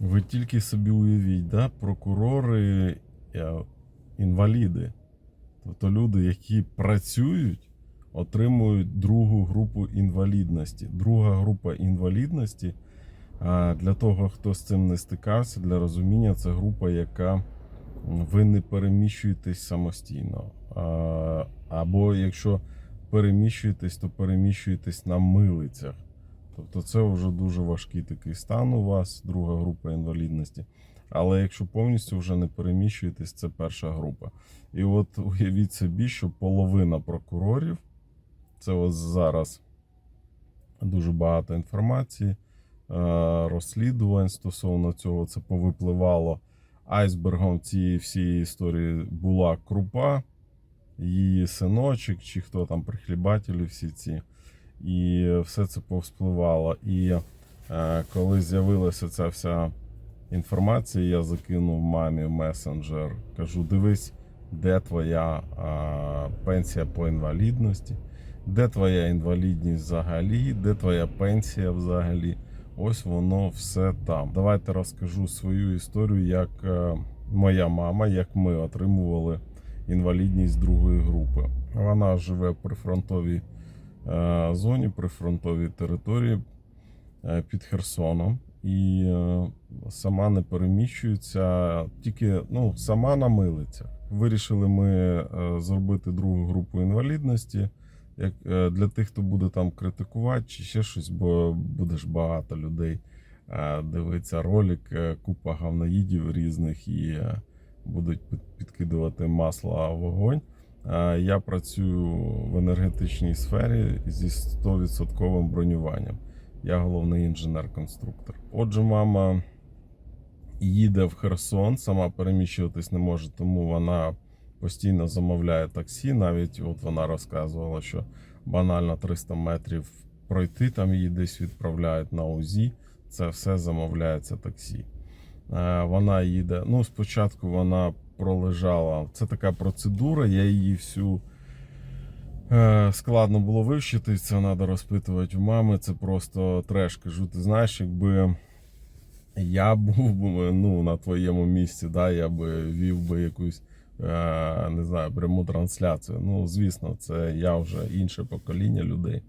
Ви тільки собі уявіть, да? прокурори е, інваліди. Тобто люди, які працюють, отримують другу групу інвалідності. Друга група інвалідності для того, хто з цим не стикався, для розуміння, це група, яка ви не переміщуєтесь самостійно. Або якщо переміщуєтесь, то переміщуєтесь на милицях. Тобто це вже дуже важкий такий стан у вас, друга група інвалідності. Але якщо повністю вже не переміщуєтесь, це перша група. І от уявіть собі, що половина прокурорів, це ось зараз дуже багато інформації, е, розслідувань стосовно цього, це повипливало айсбергом цієї всієї історії була крупа, її синочок, чи хто там прихлібателі всі ці. І все це повспливало. І е, коли з'явилася ця вся інформація, я закинув мамі в месенджер. Кажу: дивись, де твоя а, пенсія по інвалідності, де твоя інвалідність взагалі, де твоя пенсія взагалі. Ось воно все там. Давайте розкажу свою історію, як е, моя мама, як ми отримували інвалідність другої групи. Вона живе в прифронтовій е, зоні, прифронтовій території е, під Херсоном. І е, сама не переміщується, тільки ну, сама на милицях. Вирішили ми е, зробити другу групу інвалідності. Як е, для тих, хто буде там критикувати чи ще щось, бо буде ж багато людей е, дивиться ролик, е, купа гавноїдів різних і е, будуть під- підкидувати масло в вогонь. Е, Я працюю в енергетичній сфері зі 100% бронюванням. Я головний інженер-конструктор. Отже, мама їде в Херсон, сама переміщуватись не може, тому вона постійно замовляє таксі. Навіть от вона розказувала, що банально 300 метрів пройти, там її десь відправляють на УЗІ. Це все замовляється таксі. Е, Вона їде. Ну, спочатку вона пролежала. Це така процедура, я її всю. Е, Складно було вивчити, це треба розпитувати у мами. Це просто треш. Кажу, ти знаєш, якби я був ну, на твоєму місці, да, я би вів би якусь е, не знаю, пряму трансляцію. Ну, звісно, це я вже інше покоління людей.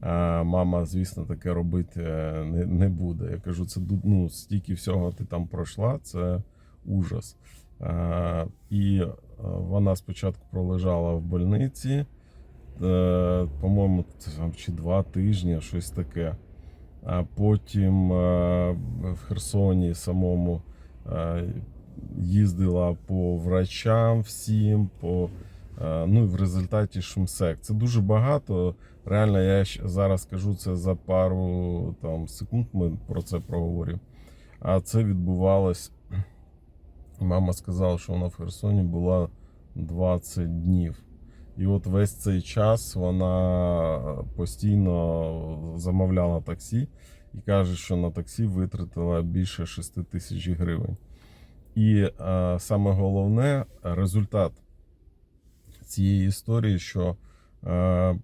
А мама, звісно, таке робити е, не, не буде. Я кажу, це ну, стільки всього ти там пройшла, це ужас. Е, І е, вона спочатку пролежала в больниці, е, по-моєму, чи два тижні, щось таке. А потім в Херсоні самому їздила по врачам всім, по, ну і в результаті шумсек. Це дуже багато. Реально, я зараз скажу це за пару там, секунд. Ми про це проговоримо. А це відбувалось. Мама сказала, що вона в Херсоні була 20 днів. І от весь цей час вона постійно замовляла таксі і каже, що на таксі витратила більше 6 тисяч гривень. І е, саме головне результат цієї історії, що е,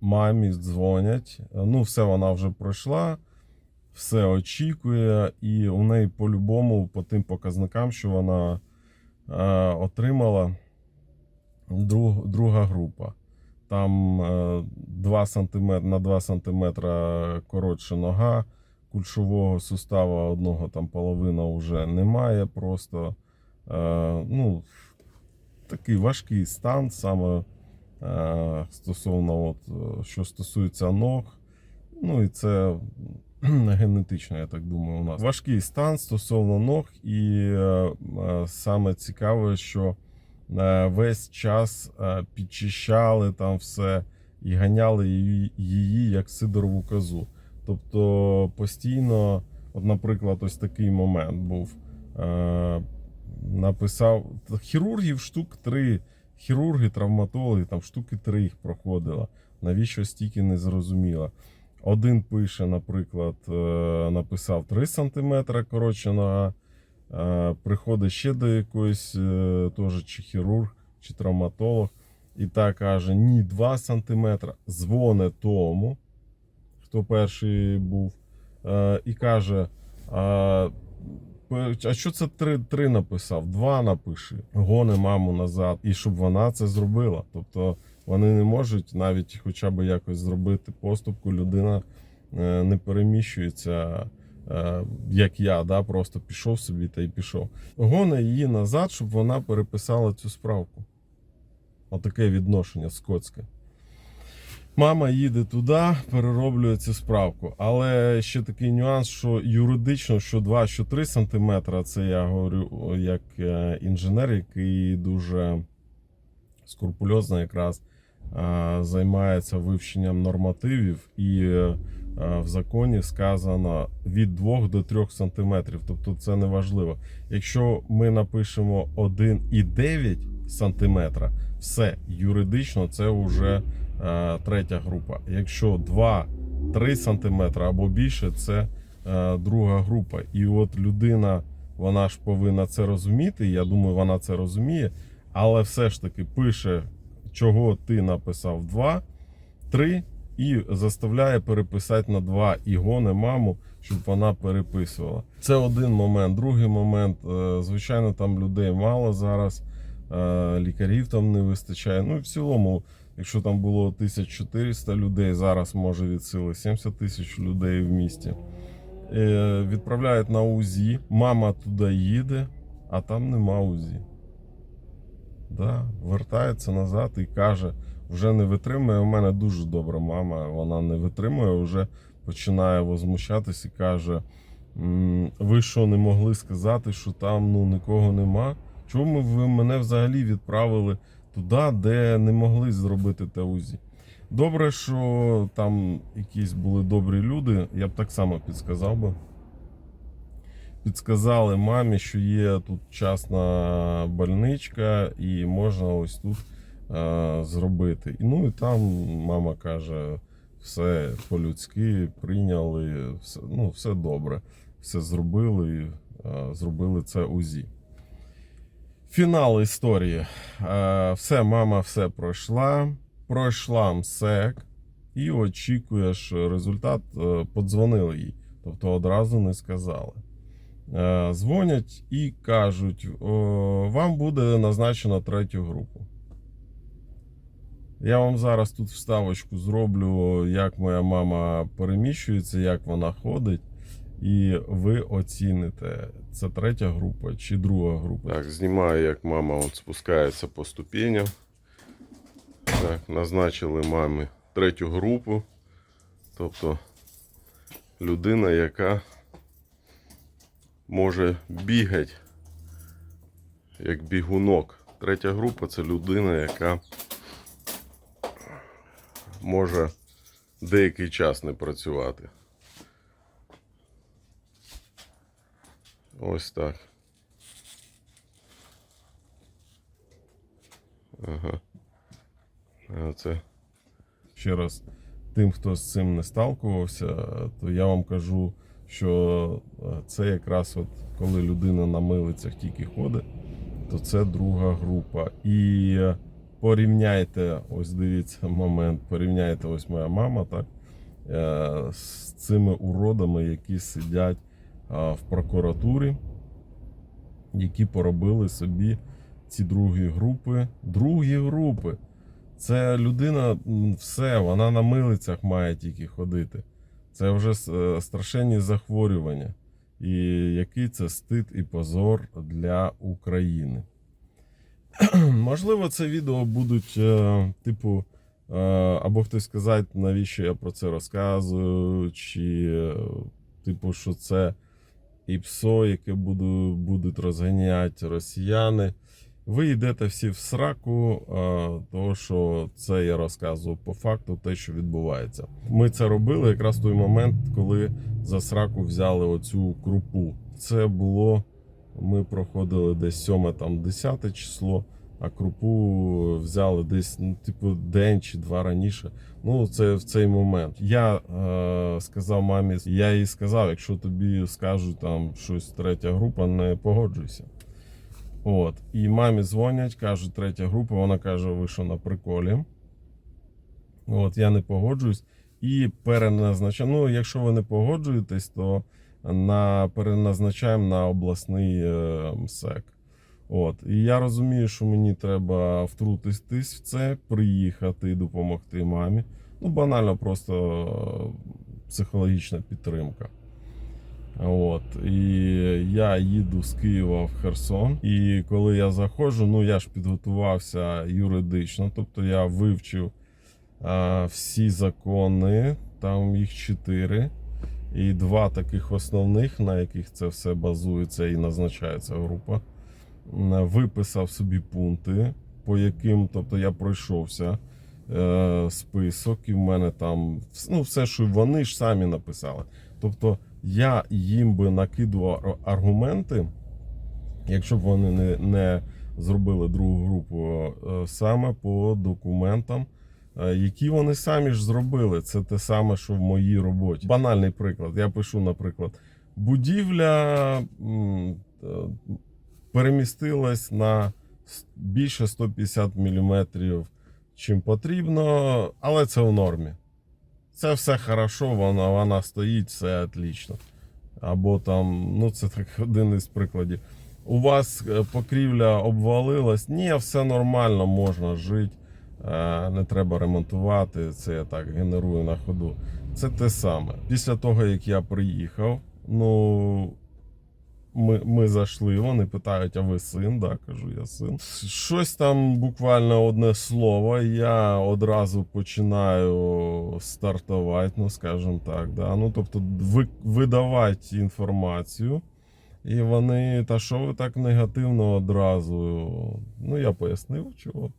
мамі дзвонять. Ну, все вона вже пройшла, все очікує, і у неї по-любому, по тим показникам, що вона е, отримала, друг, друга група. Там е, 2 см, на 2 см коротше нога, кульшового сустава одного там половина вже немає. Просто е, ну, такий важкий стан саме е, стосовно, от, е, що стосується ног. Ну і це генетично, я так думаю, у нас. Важкий стан стосовно ног, і е, е, саме цікаве, що е, весь час підчищали там все і ганяли її, як сидорову козу. Тобто постійно, от, наприклад, ось такий момент був. Написав хірургів штук три. Хірурги, травматологи, там штуки три їх проходило. Навіщо стільки не зрозуміло. Один пише, наприклад, е, написав 3 см коротше нога. Е, Приходить ще до якоїсь е, теж чи хірург, чи травматолог, і так каже: ні, 2 см. Дзвоне тому, хто перший був, і каже: «А, а що це три, три написав? Два напиши. Гони маму назад, і щоб вона це зробила. Тобто вони не можуть навіть хоча б якось зробити поступку. Людина е, не переміщується, е, як я, да, просто пішов собі та й пішов. Гони її назад, щоб вона переписала цю справку. Отаке відношення скотське. Мама їде туди, перероблює цю справку. Але ще такий нюанс, що юридично, що 2, що 3 сантиметра, це я говорю як е, інженер, який дуже скрупульозно якраз займається вивченням нормативів, і е, в законі сказано від 2 до 3 сантиметрів. Тобто це не важливо. Якщо ми напишемо 1,9 сантиметра, все юридично це вже е, третя група. Якщо 2-3 сантиметра або більше, це е, друга група. І от людина, вона ж повинна це розуміти. Я думаю, вона це розуміє, але все ж таки пише, чого ти написав 2, 3 і заставляє переписати на 2 і гоне маму, щоб вона переписувала. Це один момент. Другий момент, е, звичайно, там людей мало зараз, е, лікарів там не вистачає. Ну і в цілому, якщо там було 1400 людей, зараз може від сили 70 тисяч людей в місті. Е, Відправляють на УЗІ, мама туди їде, а там нема УЗІ. Да, вертається назад і каже, вже не витримує. У мене дуже добра мама, вона не витримує, вже починає возмущатись і каже: ви що не могли сказати, що там ну, нікого нема? Чому ви мене взагалі відправили туди, де не могли зробити те УЗІ? Добре, що там якісь були добрі люди, я б так само підсказав би. Підсказали мамі, що є тут частна больничка, і можна ось тут е, зробити. Ну і там мама каже, все по-людськи прийняли, все, ну, все добре. Все зробили, е, зробили це УЗІ. Фінал історії. Е, все, мама все пройшла. Пройшла МСЕК і очікуєш результат. Е, Подзвонили їй, тобто одразу не сказали. Е, Дзвонять і кажуть: вам буде назначено третю групу. Я вам зараз тут вставочку зроблю, як моя мама переміщується, як вона ходить. І ви оціните, це третя група чи друга група. Так, знімаю, як мама от спускається по ступеням. Так, назначили мамі третю групу. Тобто людина, яка може бігати як бігунок. Третя група це людина, яка може деякий час не працювати. Ось так. Ага. Це ще раз тим, хто з цим не сталкувався, то я вам кажу, що е, це якраз от коли людина на милицях тільки ходить, то це друга група. І е, порівняйте, ось дивіться момент, порівняйте ось моя мама, так, е, з цими уродами, які сидять в прокуратурі, які поробили собі ці другі групи. Другі групи. Це людина, все, вона на милицях має тільки ходити. Це вже е, страшенні захворювання. І який це стид і позор для України. Можливо, це відео будуть, е, типу, е, або хтось сказати, навіщо я про це розказую, чи, типу, що це ІПСО, яке буду, будуть розганяти росіяни. Ви йдете всі в сраку, е, того що це я розказував по факту, те, що відбувається. Ми це робили якраз в той момент, коли за сраку взяли оцю крупу. Це було. Ми проходили десь 7 там 10 число, а крупу взяли десь, ну, типу, день чи два раніше. Ну, це в цей момент. Я е, сказав мамі, я їй сказав, якщо тобі скажуть там щось третя група, не погоджуйся. От. І мамі дзвонять, кажуть, третя група, вона каже, ви що на приколі. От, я не погоджуюсь. І переназначаю. Ну, якщо ви не погоджуєтесь, то на, переназначаємо на обласний е, МСЕК. От. І я розумію, що мені треба втрутитись в це, приїхати і допомогти мамі. Ну, банально, просто е, психологічна підтримка. От. І я їду з Києва в Херсон. І коли я заходжу, ну я ж підготувався юридично, тобто я вивчив а, всі закони, там їх чотири. І два таких основних, на яких це все базується і назначається група. Виписав собі пункти, по яким, тобто я пройшовся е, список, і в мене там ну, все, що вони ж самі написали. Тобто я їм би накидував аргументи, якщо б вони не, не зробили другу групу е, саме по документам, е, які вони самі ж зробили. Це те саме, що в моїй роботі. Банальний приклад. Я пишу, наприклад, будівля е, перемістилась на більше 150 мм, чим потрібно, але це в нормі. Це все хорошо, вона, вона стоїть, все отлично. Або там, ну це так один із прикладів. У вас е, покрівля обвалилась, ні, все нормально, можна жити, е, не треба ремонтувати. Це я так генерую на ходу. Це те саме. Після того, як я приїхав, ну. Ми, ми зайшли, вони питають, а ви син? Да, кажу, я син. Щось там буквально одне слово. Я одразу починаю стартувати, ну скажімо так. Да. Ну, тобто, ви, видавати інформацію. І вони, та що ви так негативно одразу? Ну, я пояснив, чого.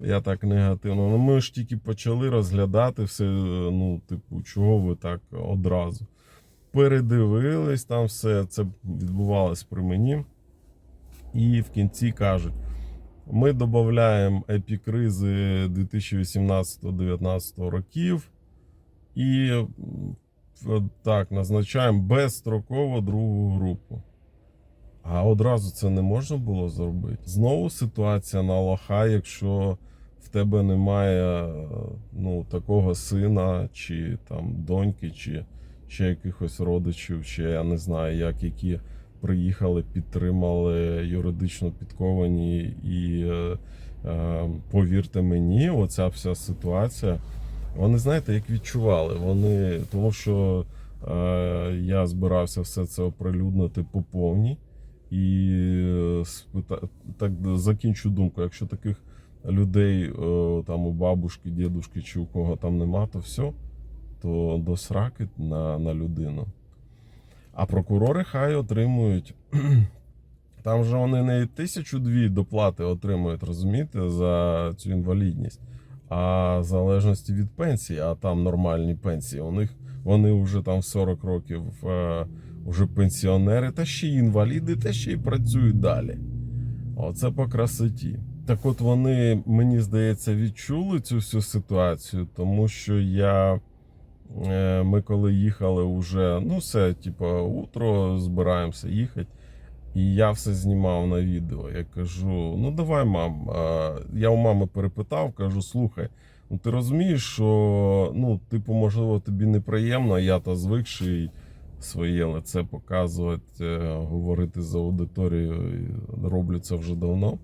Я так негативно. Ну, ми ж тільки почали розглядати все. Ну, типу, чого ви так одразу? Передивились там все, це відбувалось при мені. І в кінці кажуть: ми додаємо епікризи 2018-2019 років і так, назначаємо безстроково другу групу. А одразу це не можна було зробити. Знову ситуація на лоха, якщо в тебе немає е, ну, такого сина, чи там доньки, чи ще якихось родичів, чи я не знаю, як які приїхали, підтримали юридично підковані. І е, е, повірте мені, оця вся ситуація. Вони знаєте, як відчували. Вони, тому що е, я збирався все це оприлюднити по повній. І е, так закінчу думку. Якщо таких людей там у бабушки, дідушки чи у кого там нема, то все то до сраки на, на людину. А прокурори хай отримують. Там же вони не тисячу дві доплати отримують, розумієте, за цю інвалідність, а в залежності від пенсії, а там нормальні пенсії. У них вони вже там 40 років е, вже пенсіонери, та ще й інваліди, та ще й працюють далі. Оце по красоті. Так от вони, мені здається, відчули цю всю ситуацію, тому що я. Е, Ми коли їхали вже, ну все, типу, утро збираємося їхати. І я все знімав на відео. Я кажу: ну давай, мам. Е, Я у мами перепитав, кажу: слухай, ну ти розумієш, що ну, типу, можливо, тобі неприємно, я то звикший своє лице показувати, е, говорити за аудиторією. Роблю це вже давно.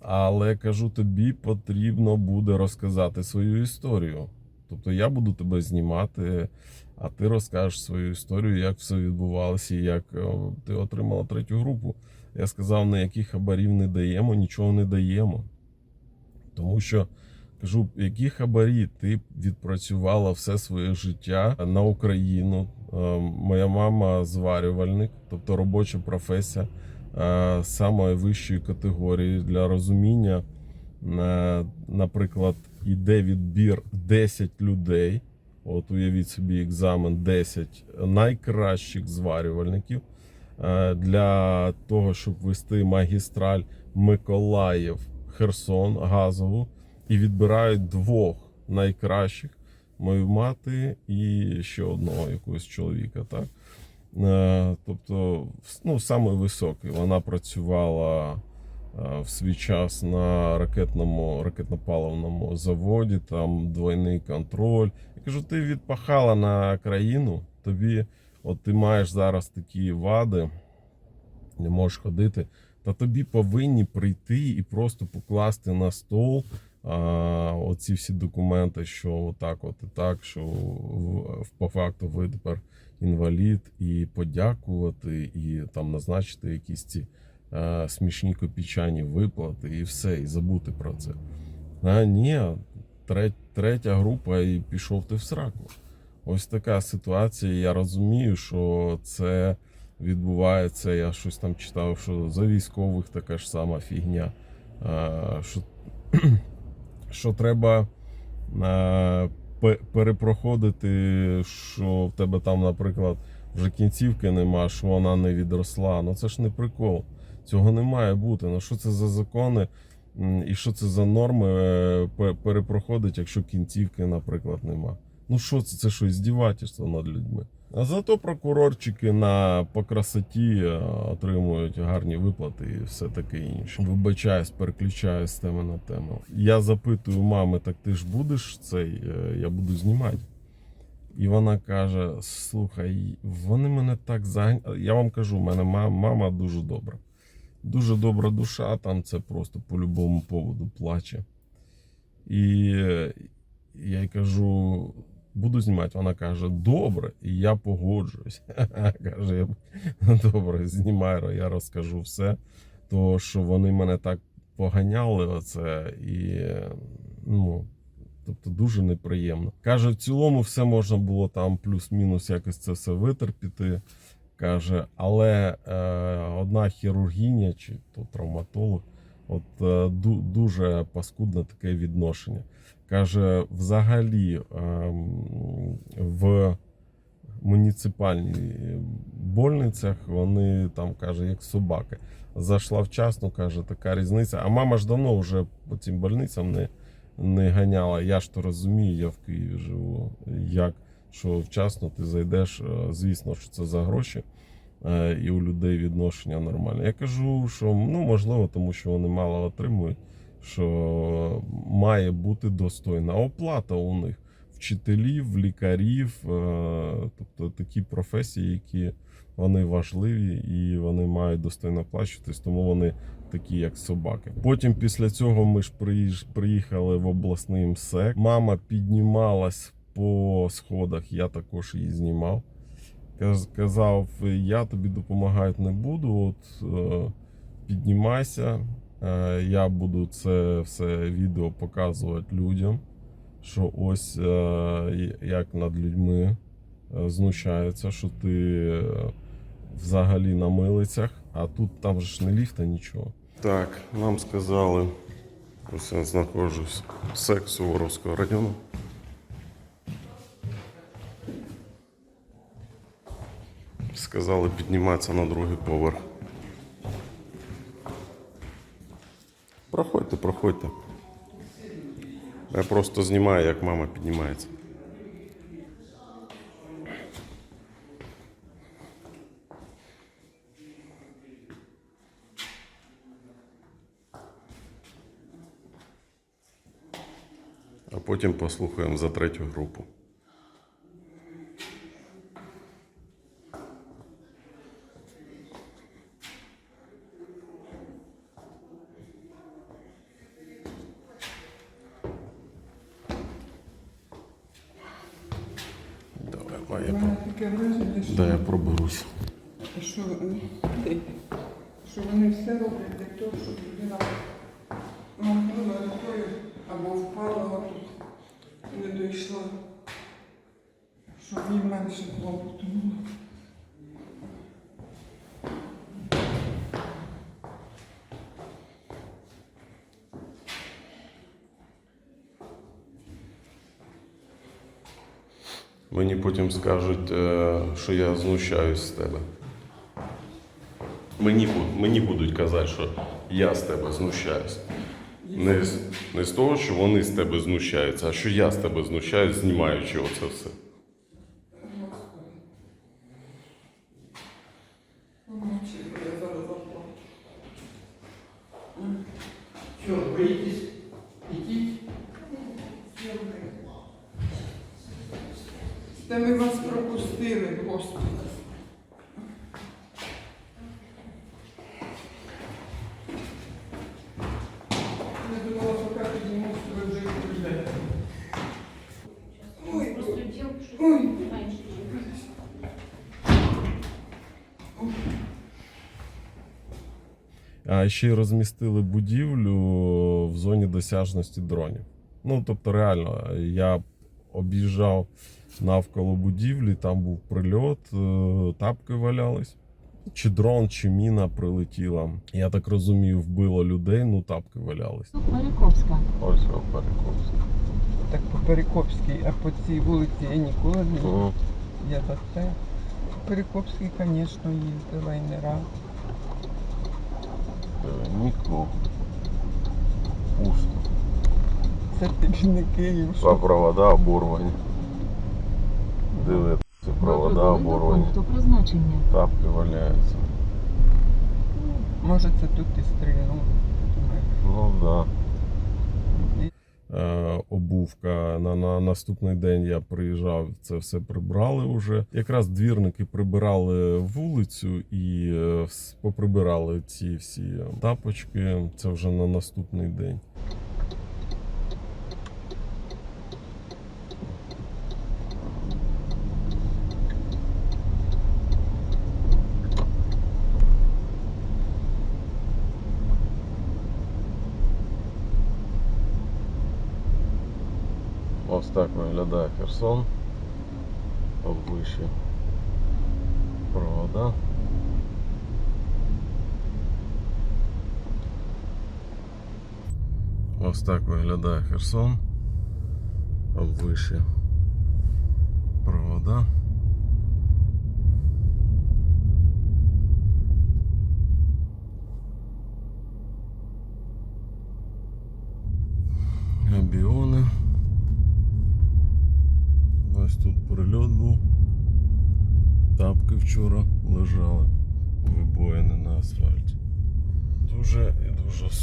Але кажу, тобі потрібно буде розказати свою історію. Тобто я буду тебе знімати, а ти розкажеш свою історію, як все відбувалося, як е, ти отримала третю групу. Я сказав, ніяких хабарів не даємо, нічого не даємо. Тому що кажу, які хабарі ти відпрацювала все своє життя на Україну. Е, Моя мама зварювальник, тобто робоча професія е, самої вищої категорії для розуміння. Наприклад, іде відбір 10 людей. От уявіть собі екзамен 10 найкращих зварювальників е, для того, щоб вести магістраль Миколаїв Херсон газову, і відбирають двох найкращих мою мати і ще одного якогось чоловіка. Так? Е, Тобто, ну, саме високий. Вона працювала в свій час на ракетному ракетно-паливному заводі, там двойний контроль. Я кажу, ти відпахала на країну, тобі от ти маєш зараз такі вади, не можеш ходити, та тобі повинні прийти і просто покласти на стол а, оці всі документи, що отак, от і так, що в- по факту ви тепер інвалід, і подякувати, і там назначити якісь ці е, смішні копійчані виплати, і все, і забути про це. А ні, третя група і пішов ти в сраку. Ось така ситуація. Я розумію, що це відбувається. Я щось там читав, що за військових така ж сама фігня. Що, що треба перепроходити, що в тебе там, наприклад, вже кінцівки нема, що вона не відросла. Ну це ж не прикол. Цього не має бути. Ну що це за закони? І що це за норми е, перепроходить, якщо кінцівки, наприклад, нема? Ну що це? Це що, іздівательство над людьми? А зато прокурорчики на по красоті е, отримують гарні виплати і все таке інше. Вибачаюсь, переключаю з теми на тему. Я запитую мами, так ти ж будеш цей? е, Я буду знімати. І вона каже: слухай, вони мене так заганяли. Я вам кажу, у мене мама дуже добра. Дуже добра душа, там це просто по любому поводу плаче. І я їй кажу, буду знімати. Вона каже, добре, і я погоджуюсь. Каже, я «Ну, добре, знімай, я розкажу все. То що вони мене так поганяли, оце, і ну, тобто дуже неприємно. Каже, в цілому все можна було там плюс-мінус якось це все витерпіти. Каже, але е, одна хірургіня чи то травматолог, от е, дуже паскудне таке відношення. Каже, взагалі ем, в муніципальній больницях вони там каже, як собаки. Зайшла вчасно, каже, така різниця. А мама ж давно вже по цим больницям не, не ганяла. Я ж то розумію, я в Києві живу. Як що вчасно ти зайдеш, е, звісно, що це за гроші. е, І у людей відношення нормальне. Я кажу, що ну можливо, тому що вони мало отримують, що має бути достойна оплата у них вчителів, лікарів, е, тобто такі професії, які вони важливі і вони мають достойно оплачуватись, тому вони такі, як собаки. Потім після цього ми ж приїхали в обласний МСЕК. Мама піднімалась по сходах, я також її знімав. Казав, я тобі допомагати не буду. От е, піднімайся. Е, я буду це все відео показувати людям, що ось е, як над людьми знущаються, що ти взагалі на милицях, а тут там ж не ліфта, нічого. Так, нам сказали, ось я знаходжусь в СЕК Суворовського району. Сказали підніматися на другий поверх. Проходьте, проходьте. Я просто знімаю, як мама піднімається. А потім послухаємо за третю групу. Давай, У Майя, мене таке враження, що, да, я проберусь. що, е, що вони все роблять для того, щоб людина махнула рукою або впала тут, не дійшла, щоб їй менше клопоту було. Мені потім скажуть, е, що я знущаюсь з тебе. Мені, мені будуть казати, що я з тебе знущаюсь. Не, з- не з того, що вони з тебе знущаються, а що я з тебе знущаюсь, знімаючи оце все. Помовчи, бо я зараз заплачу. Що, боїтесь? Ідіть. Та ми вас пропустили, Господи. А ще й розмістили будівлю в зоні досяжності дронів. Ну, тобто, реально, я об'їжджав навколо будівлі, там був прильот, е, тапки валялись. Чи дрон, чи міна прилетіла. Я так розумію, вбило людей, ну тапки валялись. Париковська. Ось о, Париковська. Так по Перекопській, а по цій вулиці я ніколи не Ну, я за те. По Перекопській, звісно, їздила і не раз. Нікого. Пусто. Це тобі не Київ. Два провода оборвані. Диви, ці провода оборвані. Тапки валяються. Може це тут і стрільнули. Ну Ну да. Е, обувка. На, на наступний день я приїжджав, це все прибрали вже. Якраз двірники прибирали вулицю і е, поприбирали ці всі тапочки. Це вже на наступний день. Ось так виглядає Херсон. Там вище провода. Ось так виглядає Херсон. Там вище провода.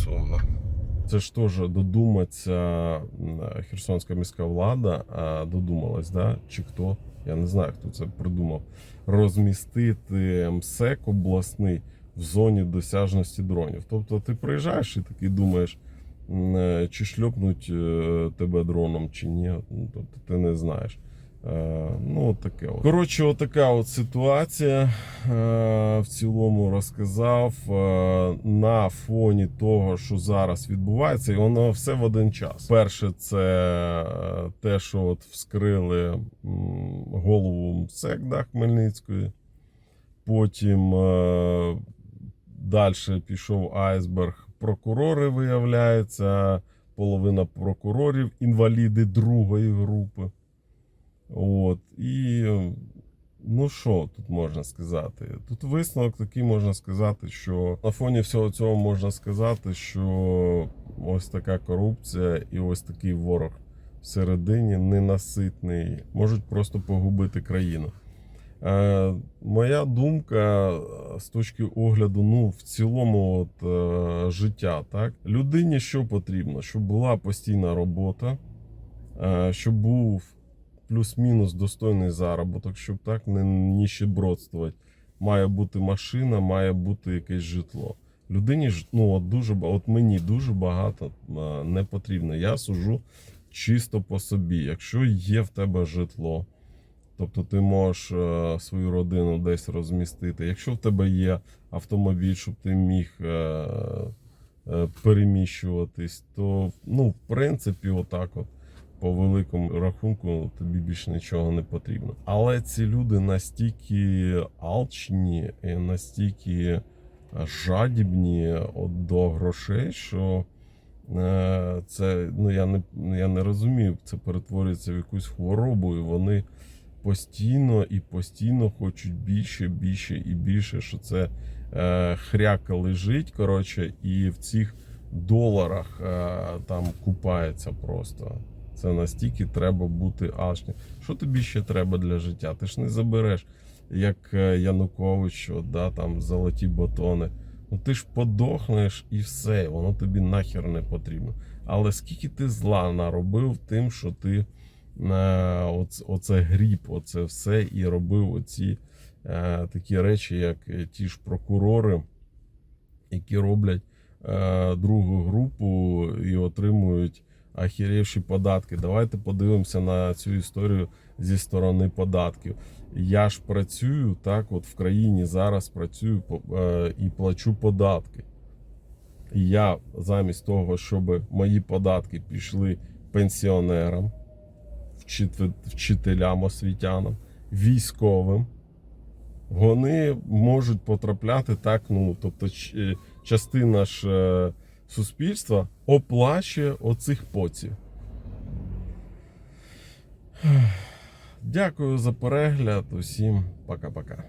Сумно. Це ж теж додуматься Херсонська міська влада, а додумалась, да? чи хто? Я не знаю, хто це придумав. Розмістити МСЕК обласний в зоні досяжності дронів. Тобто ти приїжджаєш і такий думаєш, е, чи шльопнуть е, тебе дроном, чи ні. Ну, тобто ти не знаєш. Е, Ну, таке от. Коротше, отака от ситуація. Е, В цілому розказав е, на фоні того, що зараз відбувається, і воно все в один час. Перше, це те, що от вскрили голову МСЕК да, Хмельницької. Потім далі пішов айсберг. Прокурори виявляється, половина прокурорів, інваліди другої групи. От. І ну що тут можна сказати? Тут висновок такий можна сказати, що на фоні всього цього можна сказати, що ось така корупція і ось такий ворог всередині ненаситний, можуть просто погубити країну. Е, моя думка е, з точки огляду, ну, в цілому, от, е, життя, так? Людині що потрібно? Щоб була постійна робота, е, щоб був плюс-мінус достойний заробіток, щоб так не ніщебродствувати. Має бути машина, має бути якесь житло. Людині ж ну от дуже от мені дуже багато е, не потрібно. Я сужу чисто по собі. Якщо є в тебе житло, тобто ти можеш е, свою родину десь розмістити. Якщо в тебе є автомобіль, щоб ти міг е, переміщуватись, то ну, в принципі, отак от по великому рахунку тобі більше нічого не потрібно. Але ці люди настільки алчні, і настільки жадібні до грошей, що е, це ну я не я не розумію, це перетворюється в якусь хворобу, і вони постійно і постійно хочуть більше, більше і більше, що це е, хряка лежить, коротше, і в цих доларах е, там купається просто. Це настільки треба бути алчним. Що тобі ще треба для життя? Ти ж не забереш, як е, Янукович, от, да, там золоті батони. Ну ти ж подохнеш і все, воно тобі нахер не потрібно. Але скільки ти зла наробив тим, що ти е, оце, оце гріб, оце все і робив оці е, такі речі, як е, ті ж прокурори, які роблять е, другу групу і отримують ахірівші податки. Давайте подивимося на цю історію зі сторони податків. Я ж працюю так, от в країні зараз працюю е, і плачу податки. І я замість того, щоб мої податки пішли пенсіонерам, вчителям, освітянам, військовим, вони можуть потрапляти так. Ну, тобто, е, частина ж е, суспільства оплачує оцих поців. Дякую за перегляд. Усім пока-пока.